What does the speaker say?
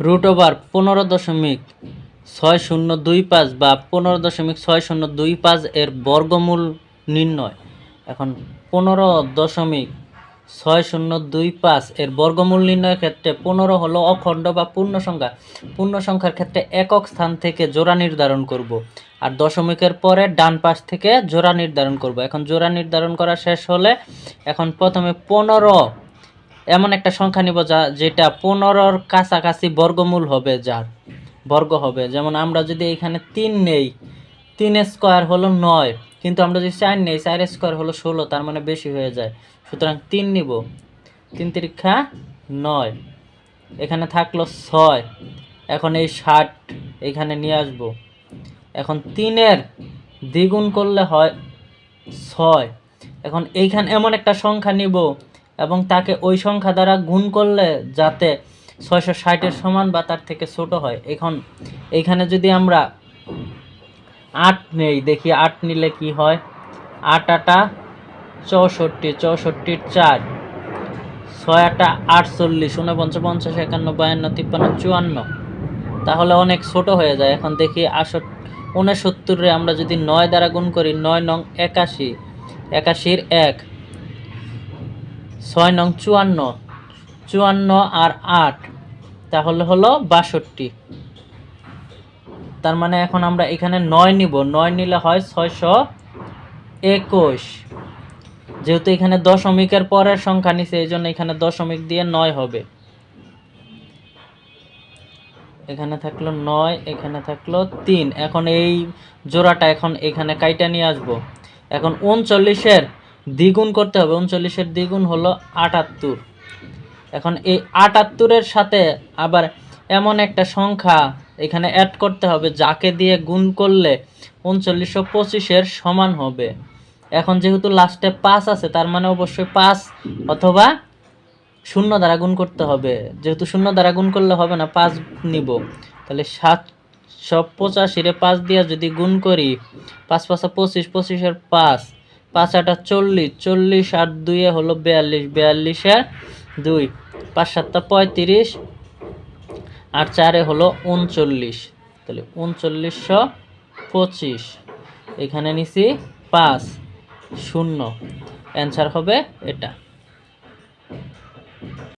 Root over পনেরো দশমিক ছয় শূন্য দুই পাঁচ বা পনেরো দশমিক ছয় শূন্য দুই পাঁচ এর বর্গমূল নির্ণয়। এখন পনেরো দশমিক ছয় শূন্য দুই পাঁচ এর বর্গমূল নির্ণয়ের ক্ষেত্রে পনেরো হলো অখণ্ড বা পূর্ণ সংখ্যা। পূর্ণ সংখ্যার ক্ষেত্রে একক স্থান থেকে জোড়া নির্ধারণ করব আর দশমিকের পরে ডান পাশ থেকে জোড়া নির্ধারণ করব। এখন জোড়া নির্ধারণ করা শেষ হলে এখন প্রথমে পনেরো এমন একটা সংখ্যা নিব যা, যেটা পনেরোর কাছাকাছি বর্গমূল হবে যার, বর্গ হবে। যেমন আমরা যদি এখানে তিন নেই, তিন স্কোয়ার হলো নয়, কিন্তু আমরা যদি চার নেই, চার স্কোয়ার হলো ষোলো, তার মানে বেশি হয়ে যায়। সুতরাং তিন নিব। তিন তিরিক্ষা নয়। এখানে থাকল ছয়। এখন এই ষাট এখানে নিয়ে আসব। এখন তিনের দ্বিগুণ করলে হয় ছয়। এখন এইখানে এমন একটা সংখ্যা নিব এবং তাকে ওই সংখ্যা দ্বারা গুণ করলে যাতে ছয়শো ষাটের সমান বা তার থেকে ছোট হয়। এখন এইখানে যদি আমরা আট নেই, দেখি আট নিলে কি হয়? আট আটা চৌষট্টি, চৌষট্টির চার। ছয় আটা আটচল্লিশ, ঊনপঞ্চাশ, পঞ্চাশ, একান্ন, বায়ান্ন, তিপ্পান্ন, চুয়ান্ন। তাহলে অনেক ছোট হয়ে যায়। এখন দেখি আষট উনসত্তরে আমরা যদি নয় দ্বারা গুণ করি, নয় নং একাশি। একাশির এক। ছয় নং চুয়ান্ন চুয়ান্ন আর আট, তাহলে হলো বাষট্টি। তার মানে এখন আমরা এখানে নয় নিব। নয় নিলে হয় ছয়শো একুশ। যেহেতু এখানে দশমিকের পরের সংখ্যা নিছে, এই জন্য এখানে দশমিক দিয়ে নয় হবে। এখানে থাকল নয়, এখানে থাকল তিন। এখন এই জোড়াটা এখন এখানে কাইটা নিয়ে আসব। এখন উনচল্লিশের দ্বিগুণ করতে হবে, উনচল্লিশের দ্বিগুণ হলো আটাত্তর। এখন এই আটাত্তরের সাথে আবার এমন একটা সংখ্যা এখানে অ্যাড করতে হবে, যাকে দিয়ে গুণ করলে উনচল্লিশশো পঁচিশের সমান হবে। এখন যেহেতু লাস্টে পাঁচ আছে, তার মানে অবশ্যই পাঁচ অথবা শূন্য দ্বারা গুণ করতে হবে। যেহেতু শূন্য দ্বারা গুণ করলে হবে না, পাঁচ নিব। তাহলে সাতশো পঁচাশিরে পাঁচ দিয়ে যদি গুণ করি, পাঁচ পাঁচা পঁচিশ, পঁচিশের পাঁচ পাঁচ আটা চল্লিশ চল্লিশ আর দুইয়ে হলো বিয়াল্লিশ, বিয়াল্লিশে দুই। পাঁচ সাতটা পঁয়ত্রিশ, আর চারে হলো উনচল্লিশ। তাহলে উনচল্লিশশো পঁচিশ। এখানে নিছি পাঁচ, শূন্য। অ্যান্সার হবে এটা।